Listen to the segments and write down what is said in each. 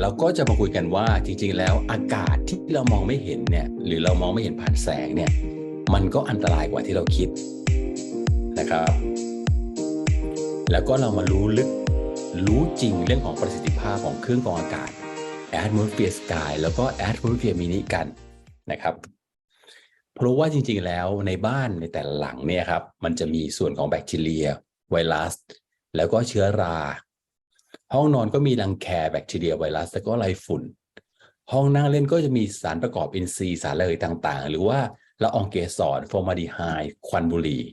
เราก็จะมาคุยกันว่าจริงๆ แล้วอากาศที่เรามองไม่เห็นเนี่ยหรือเรามองไม่เห็นผ่านแสงเนี่ยมันก็อันตรายกว่าที่เราคิดนะครับ แล้วก็เรามารู้ลึกรู้จริงเรื่องของประสิทธิภาพของเครื่องกรองอากาศ Atmosphere Sky แล้วก็ Atmosphere Mini กันนะครับ เพราะว่าจริงๆ แล้วในบ้านในแต่ละหลังเนี่ยครับมันจะมีส่วนของแบคทีเรีย ไวรัส แล้วก็เชื้อรา ห้องนอนก็มีรังแคแบคทีเรียไวรัสแล้วก็ไรฝุ่น ห้องนั่งเล่นก็จะมีสารประกอบอินทรีย์สารระเหยต่างๆ หรือว่าละอองเกสรฟอร์มาดีไฮควันบุหรี่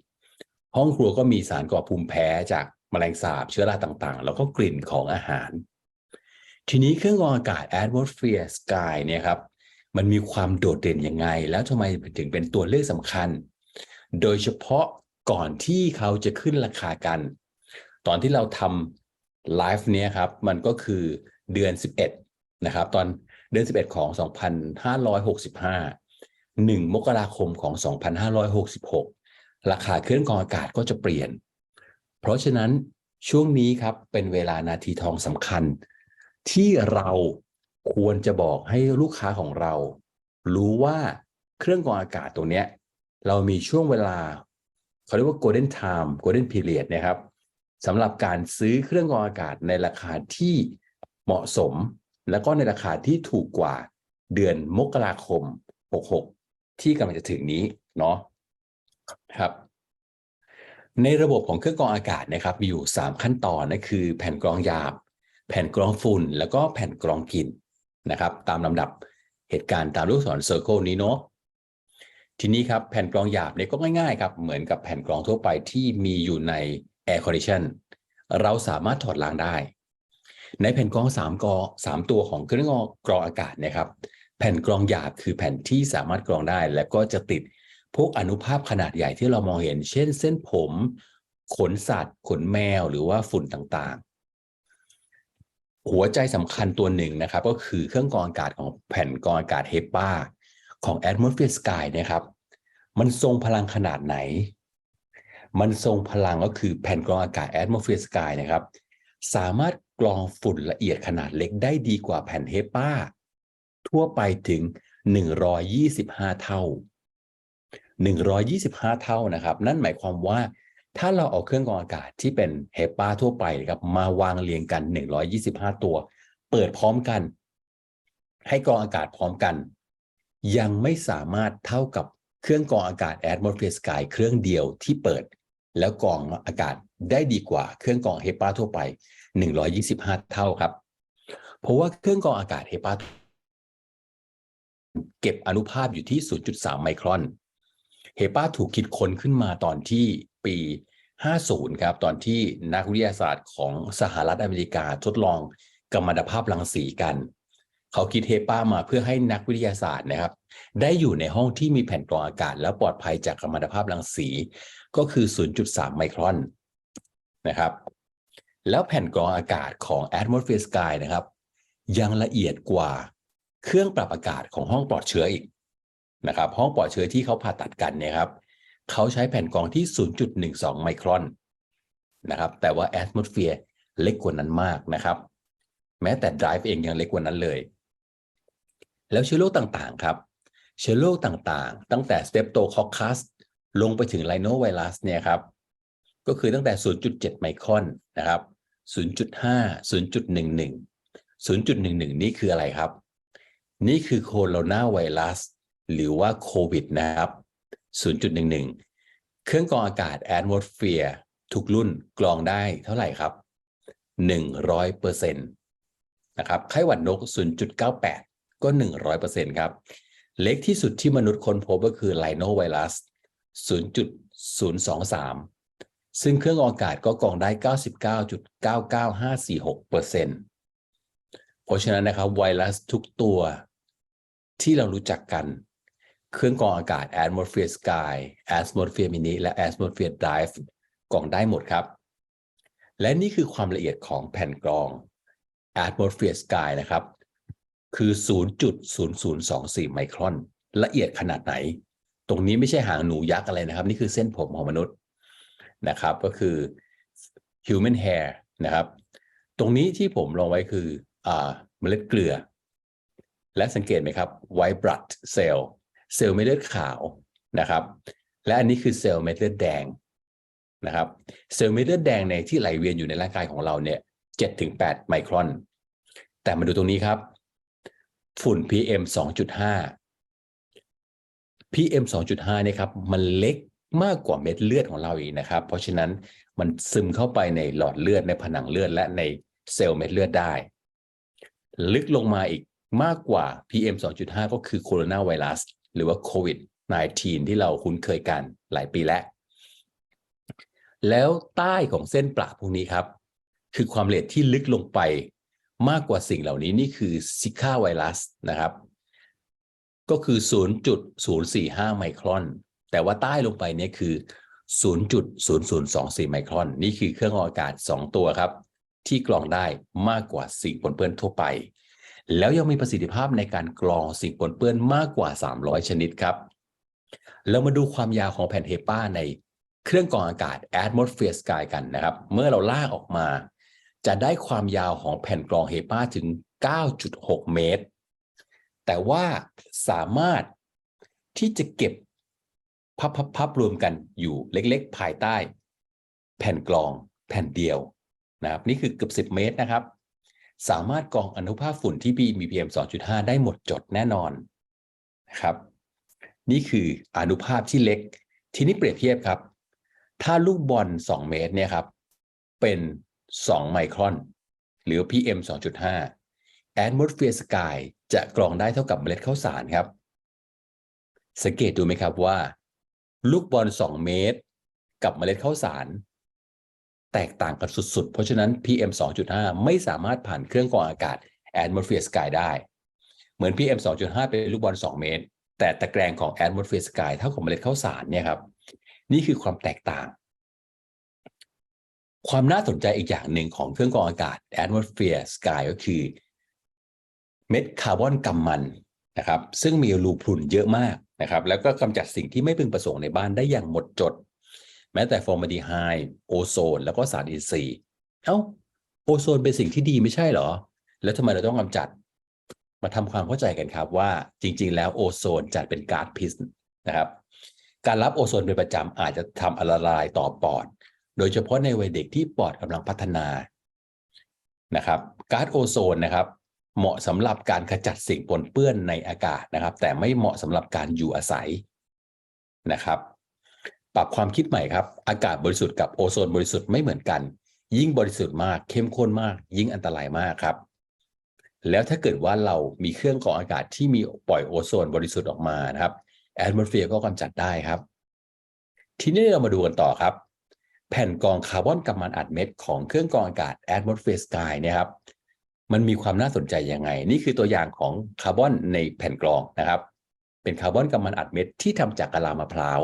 ห้องครัวก็มีสารก่อภูมิแพ้จากแมลงสาบเชื้อราต่างๆ แล้วก็กลิ่นของอาหาร ทีนี้เครื่องกรองอากาศ Atmosphere Sky เนี่ยครับมันมีความโดดเด่นยังไง แล้วทำไมถึงเป็นตัวเลือกสำคัญ โดยเฉพาะก่อนที่เขาจะขึ้นราคากัน ตอนที่เราทำ ไลฟ์เนี้ยครับมันก็คือเดือน 11 นะครับ ตอนเดือน 11 ของ 2565 1 มกราคมของ 2566 ราคาเครื่องกรองอากาศก็จะเปลี่ยน เพราะฉะนั้นช่วงนี้ครับเป็นเวลานาทีทองสำคัญ ที่เราควรจะบอกให้ลูกค้าของเรา รู้ว่าเครื่องกรองอากาศตรงเนี้ย เรามีช่วงเวลา เขาเรียกว่า golden time golden period นะครับ สำหรับการซื้อเครื่องกรองอากาศในราคาที่เหมาะสม แล้วก็ในราคาที่ถูกกว่าเดือนมกราคม 66 ที่กำลังจะถึงนี้เนาะครับ ในระบบของเครื่องกรองอากาศนะครับ มีอยู่ 3 ขั้นตอนนั่นคือ แผ่นกรองหยาบ แผ่นกรองฝุ่น แล้วก็แผ่นกรองกลิ่นนะครับ ตามลำดับเหตุการณ์ตามลูกศรเซอร์เคิลนี้เนาะทีนี้ครับแผ่นกรองหยาบเนี่ยก็ง่ายๆครับเหมือนกับแผ่นกรองทั่วไปที่มีอยู่ใน Air Condition เราสามารถถอดล้างได้ ในแผ่นกรอง3กรอง3ตัวของเครื่องกรองอากาศนะครับ แผ่นกรองหยาบคือแผ่นที่สามารถกรองได้ และก็จะติดพวกอนุภาคขนาดใหญ่ที่เรามองเห็น เช่น เส้นผม ขนสัตว์ ขนแมวหรือว่าฝุ่นต่างๆ หัวใจสำคัญตัวหนึ่งนะครับ ก็คือเครื่องกรองอากาศของแผ่นกรองอากาศเฮปาของ Atmosphere Sky นะครับ มันทรงพลังขนาดไหน มันทรงพลังก็คือแผ่นกรองอากาศ Atmosphere Sky นะครับ สามารถกรองฝุ่นละเอียดขนาดเล็กได้ดีกว่าแผ่นเฮป้า ทั่วไปถึง 125 เท่า 125 เท่านะครับ นั่นหมายความว่าถ้าเราเอาเครื่องกรองอากาศที่เป็นเฮป้าทั่วไปครับมาวางเรียงกัน 125 ตัว เปิดพร้อมกัน ให้กรองอากาศพร้อมกัน ยังไม่สามารถเท่ากับเครื่องกรองอากาศ Atmosphere Sky เครื่องเดียวที่เปิด แล้วกรองอากาศได้ดีกว่าเครื่องกรองเฮปาทั่วไป 125 เท่าครับ เพราะว่าเครื่องกรองอากาศเฮปาเก็บอนุภาคอยู่ที่ 0.3 ไมครอน เฮปาถูกคิดค้นขึ้นมาตอนที่ปี 50 ครับ ตอนที่นักวิทยาศาสตร์ของสหรัฐอเมริกาทดลองกัมมันตภาพรังสีกัน เขาคิดเฮปามาเพื่อให้นักวิทยาศาสตร์นะครับ ได้อยู่ในห้องที่มีแผ่นกรองอากาศ แล้วปลอดภัยจากกัมมันตภาพรังสี ก็คือ 0.3 ไมครอนนะครับ แล้วแผ่นกรองอากาศของ Atmosphere Sky นะครับ ยังละเอียดกว่าเครื่องปรับอากาศของห้องปลอดเชื้ออีกนะครับ ห้องปลอดเชื้อที่เขาผ่าตัดกันเนี่ยครับเขาใช้แผ่นกรองที่ 0.12 ไมครอนนะครับ แต่ว่า Atmosphere เล็กกว่านั้นมากนะครับ แม้แต่ Drive เองยังเล็กกว่านั้นเลย แล้วเชื้อโรคต่างๆครับ เชื้อโรคต่างๆ ตั้งแต่ Streptococcus ลงไปถึง Rhinovirus เนี่ยครับ ก็คือตั้งแต่ 0.7 ไมครอนนะครับ 0.5 0.11 0.11 นี่คืออะไรครับ นี่คือโคโรนาไวรัส หรือว่าโควิดนะครับ 0.11 เครื่องกรองอากาศ Atmosphere ทุกรุ่นกรองได้เท่าไหร่ครับ 100%นะครับ ไข้หวัดนก 0.98 ก็ 100%ครับ เล็กที่สุดที่มนุษย์ค้นพบก็คือไลโนไวรัส 0.023 ซึ่งเครื่องออากาศก็กรองได้ 99.99546%เพราะฉะนั้นนะครับไวรัสทุกตัวที่เรารู้จักกัน เครื่องกรองอากาศ Atmosphere Sky Atmosphere Mini และ Atmosphere Drive กรองได้หมดครับ และนี่คือความละเอียดของแผ่นกรอง Atmosphere Sky นะครับ คือ 0.0024 ไมครอน ละเอียดขนาดไหน ตรงนี้ไม่ใช่หางหนูยักษ์อะไรนะครับ นี่คือเส้นผมของมนุษย์นะครับ ก็คือ human hair นะครับ ตรงนี้ที่ผมลงไว้คืออเมล็ดเกลือ และสังเกตไหมครับ white blood cell เซลล์เม็ดเลือดขาวนะครับ และอันนี้คือเซลล์เม็ดเลือดแดงนะครับเซลล์เม็ดเลือดแดงในที่ไหลเวียนอยู่ในร่างกายของเราเนี่ยเจ็ดถึงแปดไมครอน แต่มาดูตรงนี้ครับ ฝุ่น PM 2.5 PM 2.5เนี่ยครับมันเล็กมากกว่าเม็ดเลือดของเราอีกนะครับ เพราะฉะนั้นมันซึมเข้าไปในหลอดเลือดในผนังเลือดและในเซลล์เม็ดเลือดได้ ลึกลงมาอีกมากกว่า PM 2.5 ก็คือโคโรนาไวรัสหรือว่าโควิด -19 ที่เราคุ้นเคยกันหลายปีแล้ว แล้วใต้ของเส้นประพวกนี้ครับ คือความละเอียดที่ลึกลงไปมากกว่าสิ่งเหล่านี้นี่คือซิก้าไวรัสนะครับ ก็คือ 0.045 ไมครอน แต่ว่าใต้ลงไปเนี่ยคือ 0.0024 ไมครอน นี่คือเครื่องกรองอากาศ 2 ตัวครับ ที่กรองได้มากกว่าสิ่งปนเปื้อนทั่วไป แล้วยังมีประสิทธิภาพในการกรองสิ่งปนเปื้อนมากกว่า 300 ชนิดครับ เรามาดูความยาวของแผ่นเฮป้าในเครื่องกรองอากาศ Atmosphere Sky กันนะครับ เมื่อเราลากออกมา จะได้ความยาวของแผ่นกรองเฮป้าถึง 9.6 เมตร แต่ว่าสามารถที่จะเก็บพับพับพับรวมกันอยู่เล็กๆ ภายใต้ แผ่นกรองแผ่นเดียวนะครับนี่คือเกือบ 10 เมตรนะครับ สามารถกรองอนุภาคฝุ่นที่มี PM 2.5 ได้หมดจดแน่นอนนะครับ นี่คืออนุภาพที่เล็ก ทีนี้เปรียบเทียบครับ ถ้าลูกบอล 2 เมตรเนี่ยครับ เป็น 2 ไมครอน หรือ PM 2.5 Atmosphere Sky จะกรองได้เท่ากับเมล็ดข้าวสารครับ สังเกตดูไหมครับว่า ลูกบอล 2 เมตร กับเมล็ดข้าวสาร แตกต่างกันสุดๆ เพราะฉะนั้น PM 2.5 ไม่สามารถผ่านเครื่องกรองอากาศ Atmosphere Sky ได้ เหมือน PM 2.5 เป็นลูกบอล 2 เมตร แต่ตะแกรงของ Atmosphere Sky เท่ากับเมล็ดข้าวสารเนี่ยครับ นี่คือความแตกต่าง ความน่าสนใจอีกอย่างหนึ่งของเครื่องกรองอากาศ Atmosphere Sky ก็คือ เม็ดคาร์บอนกำมันนะครับซึ่งมีรูพรุนเยอะมากนะครับแล้วก็กำจัดสิ่งที่ไม่พึงประสงค์ในบ้านได้อย่างหมดจด แม้แต่ฟอร์มาดีไฮโอโซน แล้วก็สารอินทรีย์เอ้าโอโซนเป็นสิ่งที่ดีไม่ใช่เหรอ แล้วทำไมเราต้องกำจัด มาทำความเข้าใจกันครับว่าจริง ๆ แล้วโอโซนจัดเป็นก๊าซพิษนะครับการรับโอโซนเป็นประจำอาจจะทำอันตรายต่อปอด โดยเฉพาะในวัยเด็กที่ปอดกำลังพัฒนานะครับก๊าซโอโซนนะครับ เหมาะสำหรับการขจัดสิ่งปนเปื้อนในอากาศนะครับ แต่ไม่เหมาะสำหรับการอยู่อาศัยนะครับ ปรับความคิดใหม่ครับ อากาศบริสุทธิ์กับโอโซนบริสุทธิ์ไม่เหมือนกัน ยิ่งบริสุทธิ์มากเข้มข้นมาก ยิ่งอันตรายมากครับ แล้วถ้าเกิดว่าเรามีเครื่องกรองอากาศที่มีปล่อยโอโซนบริสุทธิ์ออกมานะครับแอดมอสเฟียร์ก็กำจัดได้ครับ ทีนี้เรามาดูกันต่อครับ แผ่นกรองคาร์บอนกำมันอัดเม็ดของเครื่องกรองอากาศ Atmosphere Sky เนี่ยครับ มันมีความน่าสนใจยังไง นี่คือตัวอย่างของคาร์บอนในแผ่นกรองนะครับ เป็นคาร์บอนกำมันอัดเม็ดที่ทำจากกะลามะพร้าว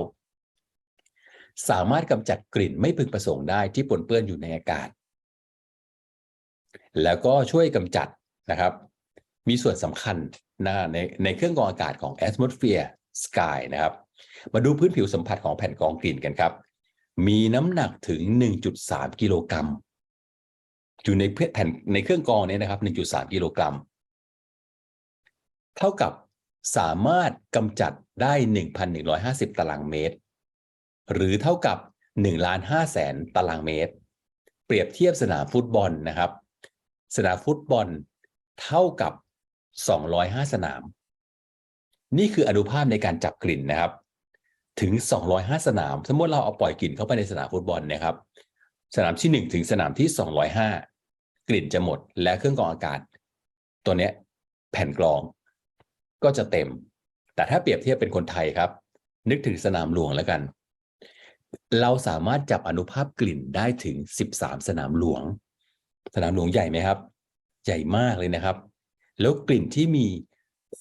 สามารถกำจัดกลิ่นไม่พึงประสงค์ได้ที่ปนเปื้อนอยู่ในอากาศ แล้วก็ช่วยกำจัดนะครับ มีส่วนสำคัญนะในในเครื่องกรองอากาศของ Atmosphere Sky นะครับ มาดูพื้นผิวสัมผัสของแผ่นกรองกลิ่นกันครับ มีน้ำหนักถึง 1.3 กิโลกรัม อยู่ในแผ่นในเครื่องกรองนี้นะครับ 1.3 กิโลกรัม เท่ากับสามารถกำจัดได้ 1,150 ตารางเมตร หรือเท่ากับ1ล้าน5แสนตารางเมตร เปรียบเทียบสนามฟุตบอลนะครับ สนามฟุตบอลเท่ากับ 205 สนาม นี่คืออนุภาพในการจับกลิ่นนะครับ ถึง 205 สนาม สมมติเราเอาปล่อยกลิ่นเข้าไปในสนามฟุตบอลนะครับ สนามที่ 1 ถึงสนามที่ 205 กลิ่นจะหมด และเครื่องกรองอากาศ ตัวเนี้ยแผ่นกรองก็จะเต็ม แต่ถ้าเปรียบเทียบเป็นคนไทยครับ นึกถึงสนามหลวงแล้วกัน เราสามารถจับอนุภาพกลิ่นได้ถึง 13 สนามหลวง สนามหลวงใหญ่ไหมครับ ใหญ่มากเลยนะครับ แล้วกลิ่นที่มี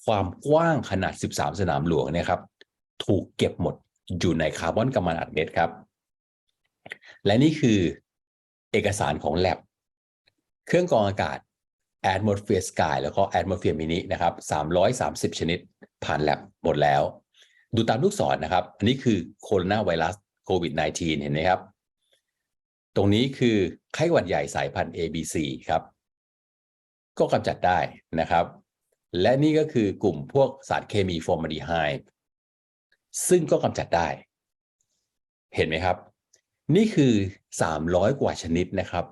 ความกว้างขนาด 13 สนามหลวงเนี่ยครับ ถูกเก็บหมดอยู่ในคาร์บอนกำมันอัดเม็ดครับ และนี่คือเอกสารของ lab เครื่องกรองอากาศ Atmosphere Sky แล้วก็ Atmosphere Mini นะครับ330 ชนิด ผ่าน lab หมดแล้ว ดูตามลูกศรนนะครับ อันนี้คือโคโรนาไวรัสโควิด -19 เห็นไหมครับ ตรงนี้คือไข้หวัดใหญ่สายพันธุ์ ABC ครับ ก็กำจัดได้นะครับ และนี่ก็คือกลุ่มพวกสารเคมีฟอร์มาลดีไฮด์ซึ่งก็กำจัดได้ เห็นไหมครับ นี่คือ 300 กว่าชนิดนะครับ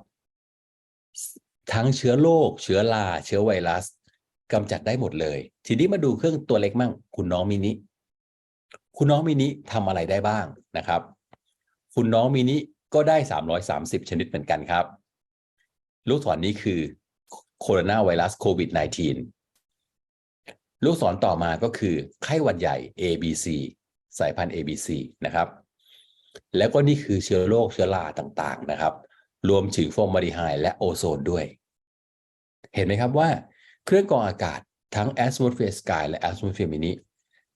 ทั้งเชื้อโรคเชื้อราเชื้อไวรัสกำจัดได้หมดเลย ทีนี้มาดูเครื่องตัวเล็กมั่ง คุณน้องมินิคุณน้องมินิทำอะไรได้บ้างนะครับ คุณน้องมินิก็ได้ 330 ชนิดเหมือนกันครับ ลูกศรนนี้คือโคโรนาไวรัสโควิด -19 ลูกศรต่อมาก็คือไข้หวัดใหญ่ ABC สายพันธุ์ ABC นะครับ แล้วก็นี่คือเชื้อโรคเชื้อราต่างๆนะครับ รวมถึงฟอร์มาลดีไฮด์และโอโซนด้วย เห็นไหมครับว่า เครื่องกรองอากาศทั้ง Atmosphere Sky และ Atmosphere Mini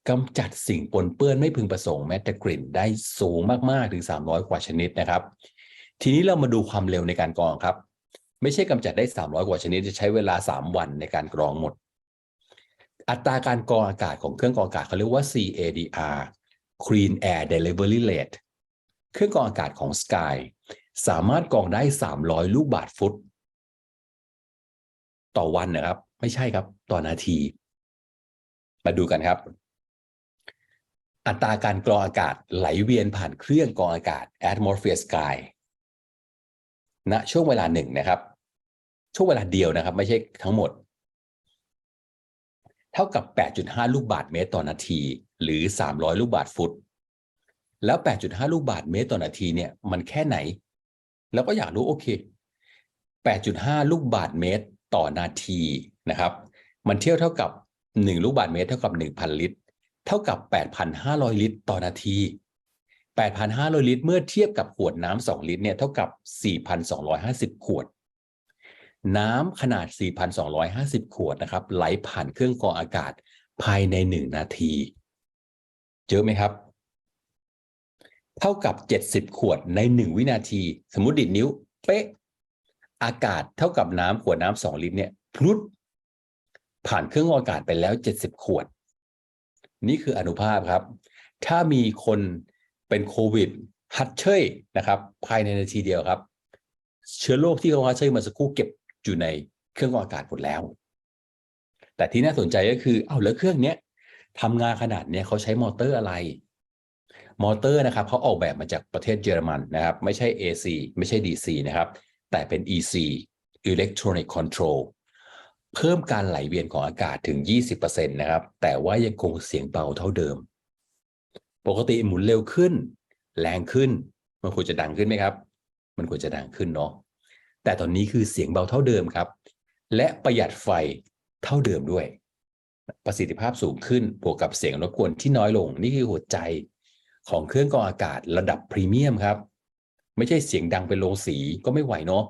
กำจัดสิ่งปนเปื้อนไม่พึงประสงค์แม้แต่กลิ่นได้สูงมาก ๆ ถึง 300 กว่าชนิดนะครับ ทีนี้เรามาดูความเร็วในการกรองครับ ไม่ใช่กำจัดได้ 300 กว่าชนิดจะใช้เวลา 3 วันในการกรองหมด อัตราการกรองอากาศของเครื่องกรองอากาศเขาเรียกว่า CADR Clean Air Delivery Rate เครื่องกรองอากาศของ Sky สามารถกรองได้ 300 ลูกบาทฟุต ต่อวันนะครับ ไม่ใช่ครับ ต่อนาที มาดูกันครับ อัตราการกรองอากาศไหลเวียนผ่านเครื่องกรองอากาศ Atmosphere Sky ณช่วงเวลาหนึ่งนะครับ ช่วงเวลาเดียวนะครับ ไม่ใช่ทั้งหมด เท่ากับ 8.5 ลูกบาทเมตรต่อนาที หรือ 300 ลูกบาทฟุตแล้ว 8.5 ลูกบาทเมตรต่อนาทีเนี่ย มันแค่ไหน แล้วก็อยากรู้โอเค 8.5 ลูกบาทเมตรต่อนาทีนะครับ มันเที่ยวเท่ากับ 1 ลูกบาทเมตรเท่ากับ 1,000 ลิตร เท่ากับ 8,500 ลิตรต่อนาที 8,500 ลิตร เมื่อเทียบกับขวดน้ำ2ลิตรเนี่ยเท่ากับ 4,250 ขวด น้ำขนาด 4,250 ขวดนะครับ ไหลผ่านเครื่องกรองอากาศภายใน 1 นาทีเจอไหมครับ เท่ากับ 70 ขวดใน 1 วินาที สมมติดิดนิ้ว เป๊ะ อากาศเท่ากับน้ำขวดน้ำ2ลิตรเนี่ยพลุดผ่านเครื่องอากาศไปแล้ว 70 ขวด นี่คืออนุภาพครับ ถ้ามีคนเป็นโควิดฮัดเชยนะครับ ภายในนาทีเดียวครับ เชื้อโรคที่เขาฮัดเชยมาสักครู่เก็บอยู่ในเครื่ององอากาศหมดแล้ว แต่ที่น่าสนใจก็คือ เอาแล้วเครื่องเนี้ยทำงานขนาดเนี้ยเขาใช้มอเตอร์อะไร มอเตอร์นะครับเขาออกแบบมาจากประเทศเยอรมันนะครับ ไม่ใช่ AC ไม่ใช่ DC นะครับ แต่เป็น EC Electronic Control เพิ่มการไหลเวียนของอากาศถึง 20%นะครับ แต่ว่ายังคงเสียงเบาเท่าเดิม ปกติหมุนเร็วขึ้น แรงขึ้น มันควรจะดังขึ้นไหมครับ มันควรจะดังขึ้นเนาะ แต่ตอนนี้คือเสียงเบาเท่าเดิมครับ และประหยัดไฟเท่าเดิมด้วย ประสิทธิภาพสูงขึ้น บวกกับเสียงรบกวนที่น้อยลง นี่คือหัวใจ ของเครื่องกรองอากาศระดับพรีเมียมครับ ไม่ใช่เสียงดังเป็นโรงสีก็ไม่ไหวเนาะ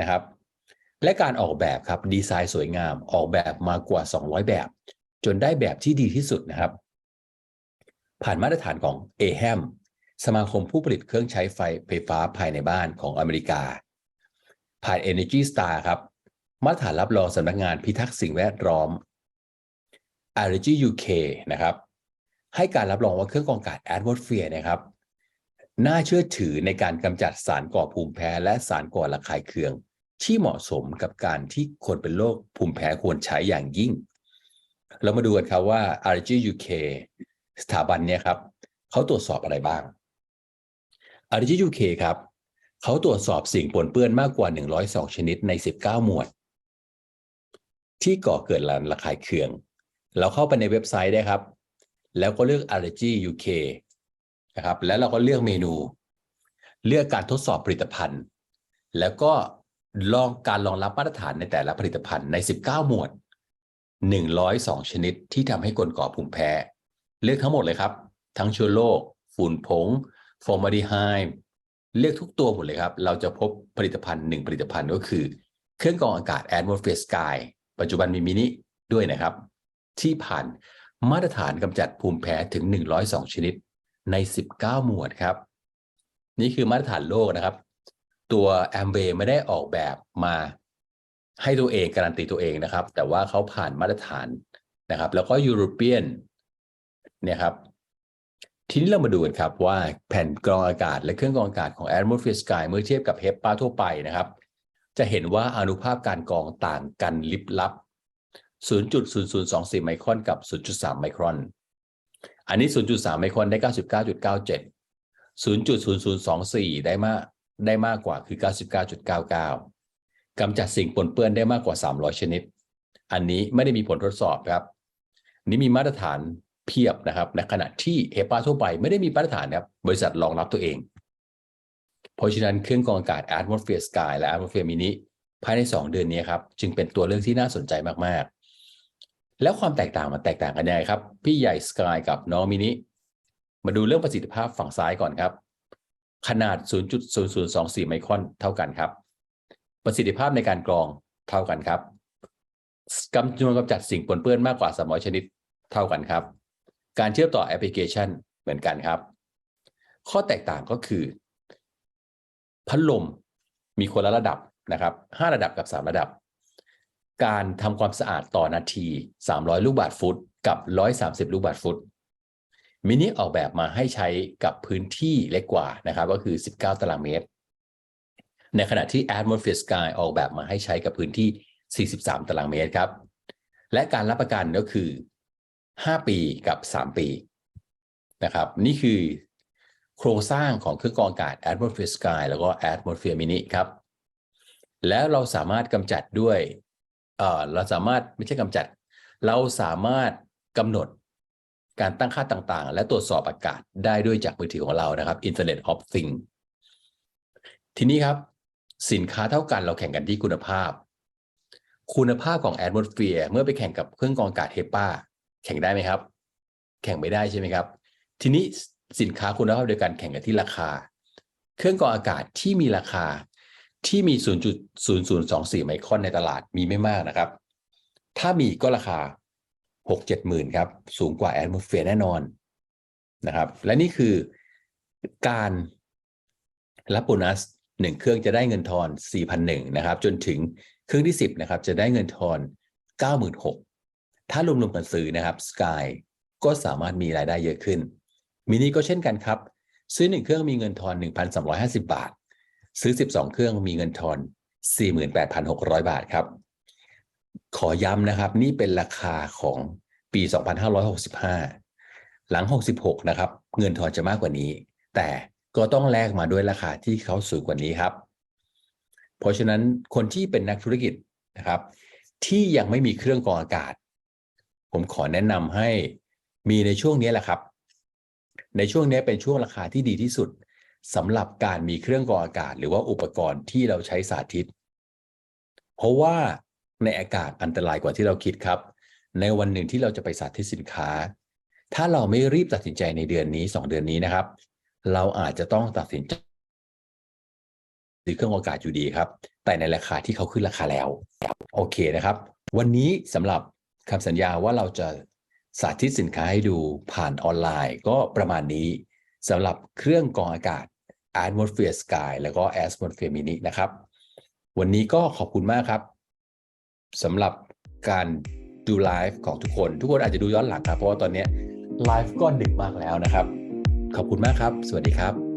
นะครับ และการออกแบบครับดีไซน์สวยงามออกแบบมากว่า 200 แบบ จนได้แบบที่ดีที่สุดนะครับ ผ่านมาตรฐานของ AHAM สมาคมผู้ผลิตเครื่องใช้ไฟไฟฟ้าภายในบ้านของอเมริกา ผ่าน Energy Star ครับ มาตรฐานรับรองสำนักงานพิทักษ์สิ่งแวดล้อม Allergy UK นะครับ ให้การรับรองว่าเครื่องกรองอากาศ Atmosphere นะครับ น่าเชื่อถือในการกำจัดสารก่อภูมิแพ้ และสารก่อระคายเคือง ที่เหมาะสมกับการที่คนเป็นโรคภูมิแพ้ควรใช้อย่างยิ่ง เรามาดูกันครับว่า RG UK สถาบันเนี่ยครับเขาตรวจสอบอะไรบ้าง RG UK ครับเขาตรวจสอบสิ่งปนเปื้อนมากกว่า 102 ชนิดใน 19 หมวด ที่ก่อเกิดระคายเคือง เราเข้าไปในเว็บไซต์ได้ครับ แล้วก็เลือก Allergy UK นะครับ แล้วเราก็เลือกเมนู เลือกการทดสอบผลิตภัณฑ์ แล้วก็ลองการรองรับมาตรฐานในแต่ละผลิตภัณฑ์ใน 19 หมวด 102 ชนิดที่ทำให้คนก่อภูมิแพ้ เลือกทั้งหมดเลยครับ ทั้งเชื้อโรคฝุ่นผงฟอร์มาดีไฮด์เลือกทุกตัวหมดเลยครับ เราจะพบผลิตภัณฑ์หนึ่งผลิตภัณฑ์ก็คือ เครื่องกรองอากาศ Atmosphere Sky ปัจจุบันมีมินิด้วยนะครับ ที่ผ่าน มาตรฐานกำจัดภูมิแพ้ถึง 102 ชนิดใน 19 หมวดครับ นี่คือมาตรฐานโลกนะครับ ตัว a m b ไม่ได้ออกแบบมาให้ตัวเองการันตีตัวเองนะครับ แต่ว่าเขาผ่านมาตรฐานนะครับ แล้วก็ยุโรเปียนเนี่ยครับ ทีนี้เรามาดูกันครับว่าแผ่นกรองอากาศและเครื่องกรองอากาศของ Atmosphere Sky เมื่อเทียบกับ HEPA ทั่วไปนะครับ จะเห็นว่าอนุภาพการกรองต่างกันลิบลับ 0.0024 ไมครอนกับ 0.3 ไมครอน อันนี้ 0.3 ไมครอนได้ 99.97 0.0024 ได้มากได้มากกว่าคือ 99.99 กำจัดสิ่งปนเปื้อนได้มากกว่า 300 ชนิด อันนี้ไม่ได้มีผลทดสอบครับ นี่มีมาตรฐานเพียบนะครับในขณะที่เฮปาทั่วไปไม่ได้มีมาตรฐานครับ บริษัทรองรับตัวเอง เพราะฉะนั้นเครื่องกรองอากาศ Atmosphere Sky และ Atmosphere Mini ภายใน 2 เดือนนี้ครับ จึงเป็นตัวเลือกที่น่าสนใจมาก ๆ แล้วความแตกต่างมันแตกต่างกันยังไงครับ พี่ใหญ่ Sky กับน้องมินิมาดูเรื่องประสิทธิภาพฝั่งซ้ายก่อนครับ ขนาด 0.0024 ไมครอนเท่ากันครับ ประสิทธิภาพในการกรองเท่ากันครับกำจำนวนกำจัดสิ่งปนเปื้อนมากกว่า 300 ชนิดเท่ากันครับ การเชื่อมต่อแอปพลิเคชันเหมือนกันครับ ข้อแตกต่างก็คือพัดลมมีคนละระดับนะครับ 5 ระดับกับ 3 ระดับ การทำความสะอาดต่อนาที 300 ลูกบาศก์ฟุต กับ 130 ลูกบาศก์ฟุต มินิออกแบบมาให้ใช้กับพื้นที่เล็กกว่านะครับ ก็คือ 19 ตารางเมตร ในขณะที่ Atmosphere Sky ออกแบบมาให้ใช้กับพื้นที่ 43 ตารางเมตรครับ และการรับประกันก็คือ 5 ปีกับ 3 ปีนะครับ นี่คือโครงสร้างของเครื่องกรองอากาศ Atmosphere Sky แล้วก็ Atmosphere Mini ครับ แล้วเราสามารถกำจัดด้วย เออเราสามารถไม่ใช่กำจัด เราสามารถกำหนดการตั้งค่าต่างๆ และตรวจสอบอากาศได้ด้วยจากมือถือของเรานะครับ Internet of Things ทีนี้ครับ สินค้าเท่ากันเราแข่งกันที่คุณภาพ คุณภาพของ Atmosphere เมื่อไปแข่งกับเครื่องกรองอากาศเฮปาแข่งได้ไหมครับ แข่งไม่ได้ใช่ไหมครับ ทีนี้สินค้าคุณภาพเดียวกันแข่งกันที่ราคา เครื่องกรองอากาศที่มีราคา ที่มี 0.0024 ไมครอนในตลาดมีไม่มากนะครับ ถ้ามีก็ราคา 6-7หมื่นครับ สูงกว่า Atmosphere แน่นอนนะครับ และนี่คือการรับโบนัสหนึ่งเครื่องจะได้เงินทอน 4,001นะครับ จนถึงเครื่องที่ 10นะครับ จะได้เงินทอน 96,000ถ้ารวมๆกันซื้อนะครับ Sky ก็สามารถมีรายได้เยอะขึ้นมินิก็เช่นกันครับ ซื้อ1เครื่องมีเงินทอน1,350 บาท ซื้อ 12 เครื่องมีเงินทอน 48,600 บาทครับ ขอย้ำนะครับ นี่เป็นราคาของปี 2565 หลัง 66 นะครับ เงินทอนจะมากกว่านี้ แต่ก็ต้องแลกมาด้วยราคาที่เขาสูงกว่านี้ครับ เพราะฉะนั้นคนที่เป็นนักธุรกิจนะครับ ที่ยังไม่มีเครื่องกรองอากาศ ผมขอแนะนำให้มีในช่วงนี้แหละครับ ในช่วงนี้เป็นช่วงราคาที่ดีที่สุด สำหรับการมีเครื่องกรองอากาศ หรือว่าอุปกรณ์ที่เราใช้สาธิต เพราะว่าในอากาศอันตรายกว่าที่เราคิดครับ ในวันหนึ่งที่เราจะไปสาธิตสินค้า ถ้าเราไม่รีบตัดสินใจในเดือนนี้ 2 เดือนนี้นะครับ เราอาจจะต้องตัดสินใจซื้อเครื่องอากาศอยู่ดีครับ แต่ในราคาที่เขาขึ้นราคาแล้ว โอเคนะครับ วันนี้สำหรับคำสัญญาว่าเราจะสาธิตสินค้าให้ดูผ่านออนไลน์ก็ประมาณนี้สำหรับเครื่องกรองอากาศ Atmosphere Sky แล้วก็ Atmosphere Mini นะครับ วันนี้ก็ขอบคุณมากครับสำหรับการดูไลฟ์ของทุกคน ทุกคนอาจจะดูย้อนหลังครับ เพราะว่าตอนนี้ไลฟ์ก็ดึกมากแล้วนะครับ ขอบคุณมากครับ สวัสดีครับ